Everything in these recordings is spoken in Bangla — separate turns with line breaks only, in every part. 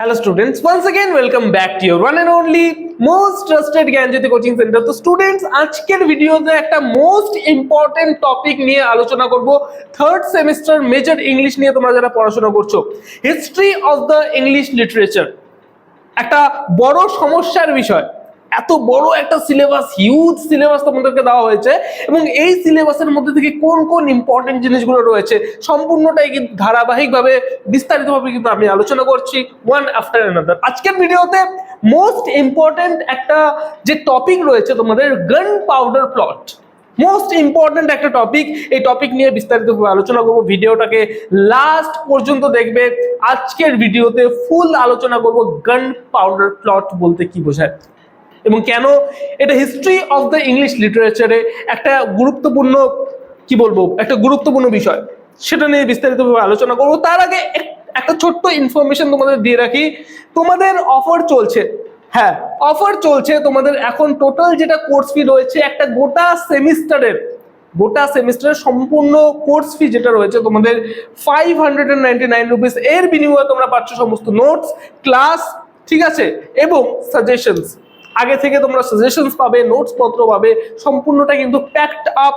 hello students once again welcome back to your one and only most trusted Gyanjyoti coaching centre তো স্টুডেন্টস আজকের ভিডিওতে একটা মোস্ট ইম্পর্টেন্ট টপিক নিয়ে আলোচনা করব থার্ড সেমিস্টার মেজর ইংলিশ নিয়ে তোমরা যারা পড়াশোনা করছো history of the English literature একটা বড় সমস্যার বিষয় এত বড় একটা সিলেবাস হিউজ সিলেবাস তোমাদেরকে দেওয়া হয়েছে এবং এই সিলেবাসের মধ্যে থেকে কোন কোন ইম্পর্টেন্ট জিনিসগুলো রয়েছে সম্পূর্ণটাই কিন্তু ধারাবাহিকভাবে বিস্তারিতভাবে কিন্তু আমি আলোচনা করছি ওয়ান আফটার অ্যানাদার আজকের ভিডিওতে মোস্ট ইম্পর্টেন্ট একটা যে টপিক রয়েছে তোমাদের gunpowder plot most important একটা টপিক এই টপিক নিয়ে বিস্তারিতভাবে আলোচনা করব। ভিডিওটাকে লাস্ট পর্যন্ত দেখবে। আজকের ভিডিওতে ফুল আলোচনা করব গান পাউডার প্লট বলতে কি বোঝায়। এবং কেন এটা হিস্ট্রি অফ দ্য ইংলিশ লিটারেচারে একটা গুরুত্বপূর্ণ, কি বলব, একটা গুরুত্বপূর্ণ বিষয়। সেটা নিয়ে বিস্তারিতভাবে আলোচনা করব। তার আগে এক- একটা ছোট্ট ইনফরমেশন তোমাদের দিয়ে রাখি। তোমাদের অফার চলছে। হ্যাঁ অফার চলছে তোমাদের এখন টোটাল যেটা কোর্স ফি রয়েছে একটা গোটা সেমিস্টারের গোটা সেমিস্টারের সম্পূর্ণ কোর্স ফি যেটা রয়েছে তোমাদের ফাইভ হান্ড্রেড নাইন রুপিস এর বিনিময়ে তোমরা পাচ্ছ সমস্ত নোটস ক্লাস ঠিক আছে? এবং সাজেশনস আগে থেকে তোমরা সাজেশনস পাবে নোটস পত্র পাবে, সম্পূর্ণটা কিন্তু packed up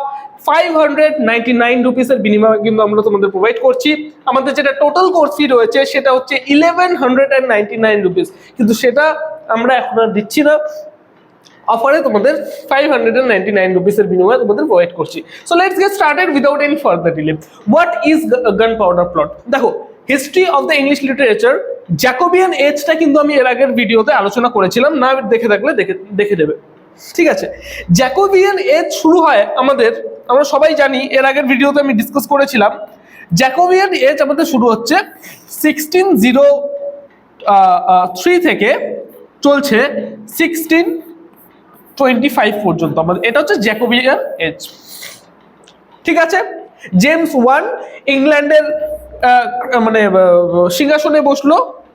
five hundred ninety nine রুপিসের বিনিময়ে কিন্তু আমরা তোমাদের প্রোভাইড করছি। আমাদের যেটা টোটাল কোর্স ফি রয়েছে, সেটা হচ্ছে eleven hundred and ninety nine rupees কিন্তু সেটা আমরা এখন আর দিচ্ছি না। অফারে তোমাদের five hundred and ninety nine রুপিসের বিনিময়ে তোমাদের প্রোভাইড করছি। So let's get started without any further delay what is gunpowder plot দেখো history of the English literature Jacobean এজটা কিন্তু আমি এর আগের ভিডিওতে আলোচনা করেছিলাম, না দেখে থাকলে দেখে দেখে দেবে ঠিক আছে? জ্যাকোবিয়ান এজ শুরু হয় আমাদের, আমরা সবাই জানি, এর আগের ভিডিওতে আমি ডিসকাস করেছিলাম। জ্যাকোবিয়ান এজ আমাদের শুরু হচ্ছে সিক্সটিন জিরো থ্রি থেকে চলছে সিক্সটিন টোয়েন্টি ফাইভ পর্যন্ত। আমাদের, এটা হচ্ছে জ্যাকোবিয়ান এজ। ঠিক আছে? জেমস ওয়ান ইংল্যান্ডের মানে সিংহাসনে বসল।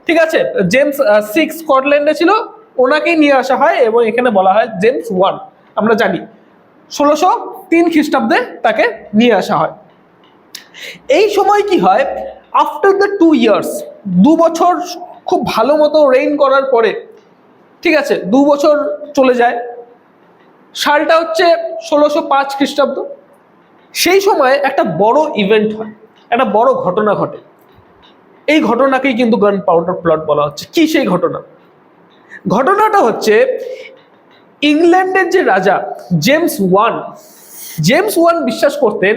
ঠিক আছে? জেমস সিক্স স্কটল্যান্ডে ছিল, ওনাকেই নিয়ে আসা হয় এবং এখানে বলা হয় জেমস ওয়ান আমরা জানি। ষোলোশো তিন খ্রিস্টাব্দে তাকে নিয়ে আসা হয়। এই সময় কি হয়? আফটার দ্য টু ইয়ার্স দু বছর খুব ভালো মতো রেইন করার পরে, ঠিক আছে, দু বছর চলে যায়। সালটা হচ্ছে ষোলোশো পাঁচ খ্রিস্টাব্দ। সেই সময় একটা বড় ইভেন্ট হয়, একটা বড় ঘটনা ঘটে। এই ঘটনাকেই কিন্তু গান পাউডার প্লট বলা হচ্ছে। কি সেই ঘটনা? ঘটনাটা হচ্ছে ইংল্যান্ডের যে রাজা জেমস ওয়ান জেমস ওয়ান বিশ্বাস করতেন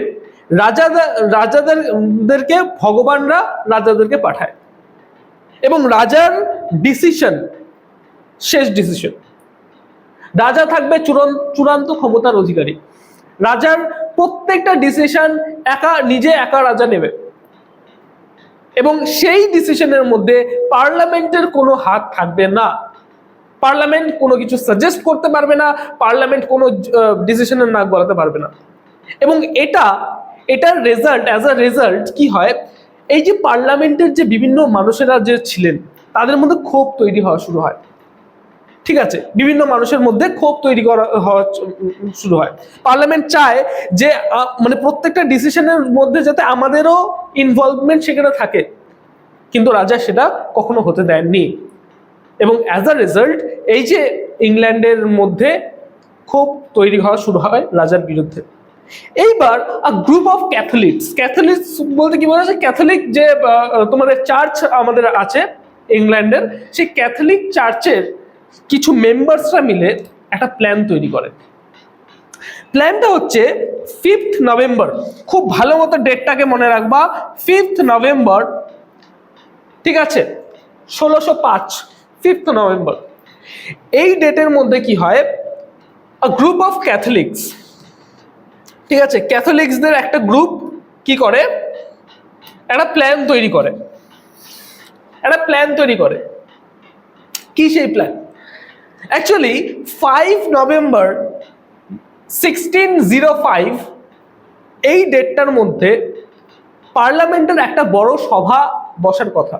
রাজাদের রাজাদেরকে ভগবানরা রাজাদেরকে পাঠায়। এবং রাজার ডিসিশন শেষ ডিসিশন রাজা থাকবে চূড়ান্ত ক্ষমতার অধিকারী। রাজার প্রত্যেকটা ডিসিশন একা, নিজে একা রাজা নেবে। এবং সেই ডিসিশনের মধ্যে পার্লামেন্টের কোনো হাত থাকবে না। পার্লামেন্ট কোনো কিছু সাজেস্ট করতে পারবে না, পার্লামেন্ট কোনো ডিসিশনের নাক গলাতে পারবে না। এবং এটা, এটার রেজাল্ট অ্যাজ আ রেজাল্ট কি হয়? এই যে পার্লামেন্টের যে বিভিন্ন মানুষেরা যে ছিলেন, তাদের মধ্যে ক্ষোভ তৈরি হওয়া শুরু হয়। ঠিক আছে? বিভিন্ন মানুষের মধ্যে ক্ষোভ তৈরি করা, হওয়া শুরু হয়। পার্লামেন্ট চায় যে মানে প্রত্যেকটা ডিসিশনের মধ্যে যাতে আমাদেরও ইনভলভমেন্ট সেখানে থাকে। কিন্তু রাজা সেটা কখনো হতে দেননি। এবং অ্যাজ আ রেজাল্ট এই যে ইংল্যান্ডের মধ্যে ক্ষোভ তৈরি হওয়া শুরু হয় রাজার বিরুদ্ধে। এইবার a group of Catholics Catholics বলতে কি বলা? ক্যাথলিক যে তোমাদের চার্চ আমাদের আছে ইংল্যান্ডের, সেই ক্যাথলিক চার্চের কিছু মেম্বার্সরা মিলে একটা প্ল্যান তৈরি করে। প্ল্যানটা হচ্ছে ফিফথ নভেম্বর খুব ভালো মতো ডেটটাকে মনে রাখবা। ফিফথ নভেম্বর ঠিক আছে? ষোলোশো পাঁচ ফিফথ নভেম্বর এই ডেটের মধ্যে কি হয়? গ্রুপ অফ ক্যাথলিক্স ঠিক আছে? ক্যাথলিক্সদের একটা গ্রুপ কি করে? একটা প্ল্যান তৈরি করে। একটা প্ল্যান তৈরি করে। কি সেই plan actually five November sixteen zero five এই ডেটটার মধ্যে পার্লামেন্টের একটা বড় সভা বসার কথা।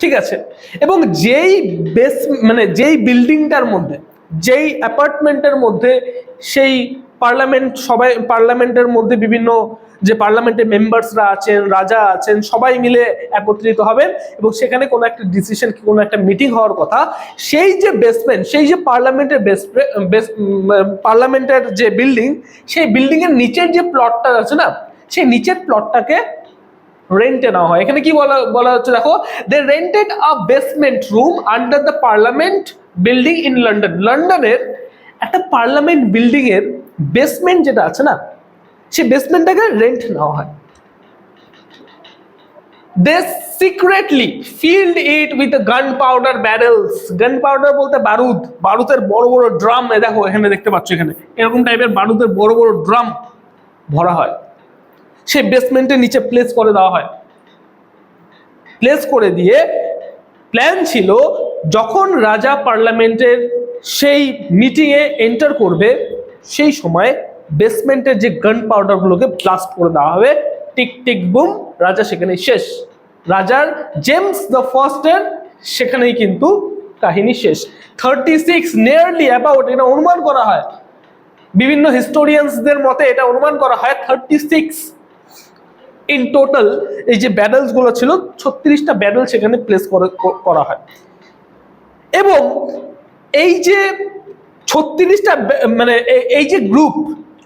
ঠিক আছে? এবং যেই বেস মানে যেই বিল্ডিংটার মধ্যে, যেই অ্যাপার্টমেন্টের মধ্যে সেই পার্লামেন্ট সবাই, পার্লামেন্টের মধ্যে বিভিন্ন যে পার্লামেন্টের মেম্বার্সরা আছেন, রাজা আছেন, সবাই মিলে একত্রিত হবেন এবং সেখানে কোনো একটা ডিসিশন কোনো একটা মিটিং হওয়ার কথা, সেই যে বেসমেন্ট সেই যে পার্লামেন্টের বেস পার্লামেন্টের যে বিল্ডিং সেই বিল্ডিংয়ের নিচের যে প্লটটা আছে না, সেই নিচের প্লটটাকে রেন্টে নেওয়া হয়। এখানে কি বলা বলা হচ্ছে দেখো they rented a basement room under the parliament building in London লন্ডনের একটা পার্লামেন্ট বিল্ডিং এর বেসমেন্ট যেটা আছে না সেই বেসমেন্টটাকে রেন্ট নেওয়া হয়। They secretly filled it with gunpowder barrels gunpowder বলতে বারুদ। বারুদের বড় বড় ড্রাম দেখো, এখানে দেখতে পাচ্ছ এখানে। এরকম টাইপের বারুদের বড় বড় ড্রাম ভরা হয়। সেই বেসমেন্টের নিচে প্লেস করে দেওয়া হয়। প্লেস করে দিয়ে প্ল্যান ছিল যখন রাজা পার্লামেন্টের সেই মিটিংয়ে এন্টার করবে, সেই সময় বেসমেন্টের যে গান পাউডারগুলোকে ব্লাস্ট করে দেওয়া হবে, টিক টিক বুম রাজা সেখানে শেষ। রাজার জেমস দ্য ফার্স্টের সেখানেই কিন্তু কাহিনী শেষ। থার্টি সিক্স নিয়ারলি অ্যাবাউট এটা অনুমান করা হয়। বিভিন্ন হিস্টোরিয়ানসদের মতে এটা অনুমান করা হয় থার্টি সিক্স ইন টোটাল এই যে ব্যাডেলসগুলো ছিল, ছত্রিশটা ব্যাডেল সেখানে প্লেস করা হয়। এবং এই যে ছত্রিশটা মানে এই যে গ্রুপ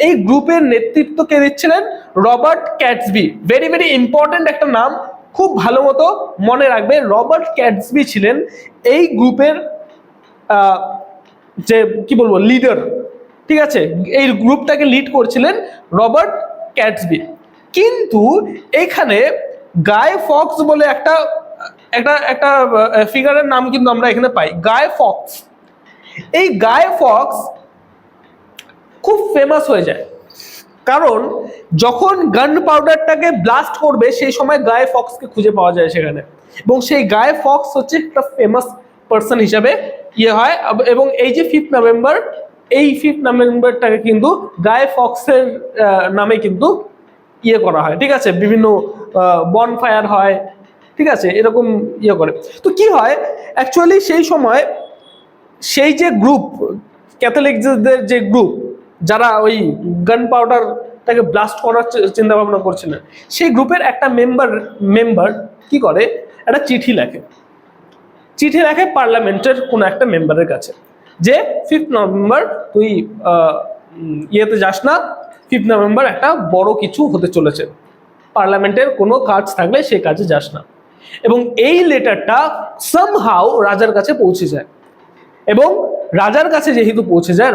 এই গ্রুপের নেতৃত্ব কে দিচ্ছিলেন? Robert Catesby. Very very important একটা নাম, খুব ভালো মতো মনে রাখবে, রবার্ট ক্যাটসবি ছিলেন এই গ্রুপের যে, কি বলব লিডার ঠিক আছে? এই গ্রুপটাকে লিড করছিলেন রবার্ট ক্যাটসবি। কিন্তু এখানে গায়ে ফক্স বলে একটা একটা একটা ফিগারের নাম কিন্তু আমরা এখানে পাই গায়ে ফক্স এই গায়ে ফক্স খুব ফেমাস হয়ে যায়। কারণ যখন গান পাউডারটাকে ব্লাস্ট করবে, সেই সময় গায়ে ফক্সকে খুঁজে পাওয়া যায় সেখানে। এবং সেই গায়ে ফক্স হচ্ছে একটা ফেমাস পার্সন হিসাবে ইয়ে হয়। এবং এই যে ফিফথ নভেম্বর এই ফিফথ নভেম্বরটাকে কিন্তু গায়ে ফক্সের নামে কিন্তু ইয়ে করা হয়, ঠিক আছে? বিভিন্ন বন ফায়ার হয়, ঠিক আছে? এরকম ইয়ে করে। তো কি হয়? অ্যাকচুয়ালি সেই সময় সেই যে গ্রুপ ক্যাথলিকদের যে গ্রুপ যারা ওই গান পাউডারটাকে ব্লাস্ট করার চিন্তা ভাবনা করছিলেন সেই গ্রুপের একটা মেম্বার মেম্বার কি করে? একটা চিঠি লেখে। চিঠি লেখে পার্লামেন্টের কোনো একটা মেম্বারের কাছে, যে ফিফথ নভেম্বর তুই ইয়েতে যাস না ফিফথ নভেম্বর একটা বড় কিছু হতে চলেছে। পার্লামেন্টের কোনো কাজ থাকলে সেই কাজে যাস না। এবং এই লেটারটা সামহাও রাজার কাছে পৌঁছে যায়। এবং রাজার কাছে যেহেতু পৌঁছে যায়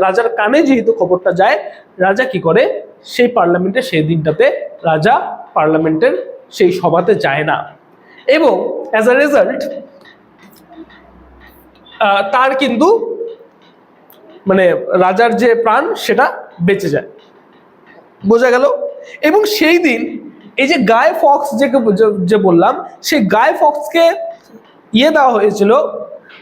রাজার কানে যেহেতু খবরটা যায়, রাজা কি করে? সেই পার্লামেন্টের সেই দিনটাতে রাজা পার্লামেন্টের সেই সভাতে যায় না। এবং অ্যাজ আ রেজাল্ট তার কিন্তু মানে রাজার যে প্রাণ সেটা বেঁচে যায়। বোঝা গেল? এবং সেই দিন এই যে গায়ে ফক্স যে যে বললাম, সেই গায়ে ফক্সকে ইয়ে দেওয়া হয়েছিল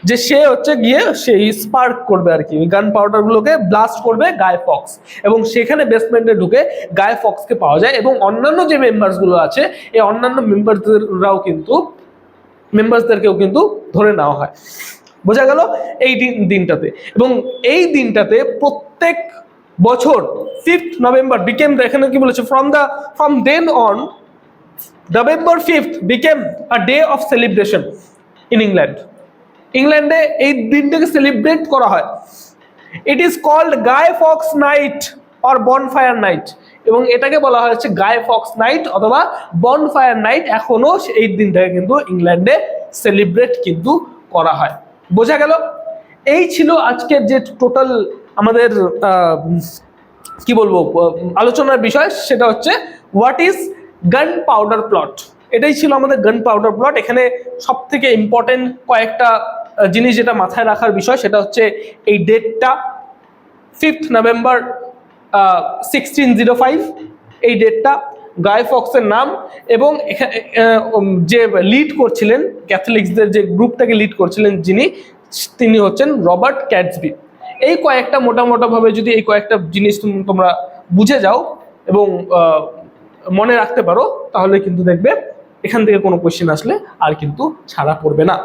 যে সে হচ্ছে গিয়ে সেই স্পার্ক করবে আর কি গান পাউডারগুলোকে ব্লাস্ট করবে গায়ে ফক্স এবং সেখানে বেসমেন্টে ঢুকে গায়ে ফক্সকে পাওয়া যায় এবং অন্যান্য যে মেম্বার্সগুলো আছে, এই অন্যান্য মেম্বারদেররাও কিন্তু মেম্বার্সদেরকেও কিন্তু ধরে নেওয়া হয়। বোঝা গেল? এই দিন, দিনটাতে। এবং এই দিনটাতে প্রত্যেক বছর ফিফথ নভেম্বর বিকেম এখানে কি বলেছে? From the from then on November fifth became a day of celebration in England ইংল্যান্ডে এই দিনটাকে সেলিব্রেট করা হয়। It is called Guy Fawkes night or bonfire night এবং এটাকে বলা হয়েছে গায়ে ফক্স নাইট অথবা বনফায়ার নাইট এখনও এই দিনটাকে কিন্তু ইংল্যান্ডে সেলিব্রেট কিন্তু করা হয়। বোঝা গেল? এই ছিল আজকের যে টোটাল আমাদের কি বলব আলোচনার বিষয় সেটা হচ্ছে what is gunpowder plot এটাই ছিল আমাদের গান পাউডার প্লট এখানে সব থেকে ইম্পর্টেন্ট কয়েকটা জিনিস যেটা মাথায় রাখার বিষয় সেটা হচ্ছে এই ডেটটা fifth November sixteen zero five এই ডেটটা গায়ে ফক্সের নাম এবং যে লিড করছিলেন ক্যাথলিক্সদের যে গ্রুপটাকে লিড করছিলেন যিনি, তিনি হচ্ছেন রবার্ট ক্যাটসবি এই কয়েকটা মোটা মোটাভাবে যদি এই কয়েকটা জিনিস তুম- তোমরা বুঝে যাও এবং মনে রাখতে পারো, তাহলে কিন্তু দেখবে এখান থেকে কোনো কোয়েশ্চেন আসলে আর কিন্তু ছাড়া পড়বে না।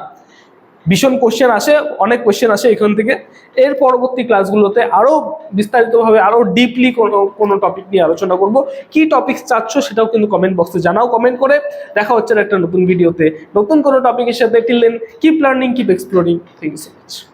ভীষণ কোশ্চেন আসে, অনেক কোশ্চেন আসে এখান থেকে। এর পরবর্তী ক্লাসগুলোতে আরও বিস্তারিতভাবে আরও ডিপলি কোনো কোনো টপিক নিয়ে আলোচনা করব। কি টপিক চাচ্ছ সেটাও কিন্তু কমেন্ট বক্সে জানাও কমেন্ট করে। দেখা হচ্ছে একটা নতুন ভিডিওতে নতুন কোনো টপিকের সাথে till then keep learning keep exploring thank you so much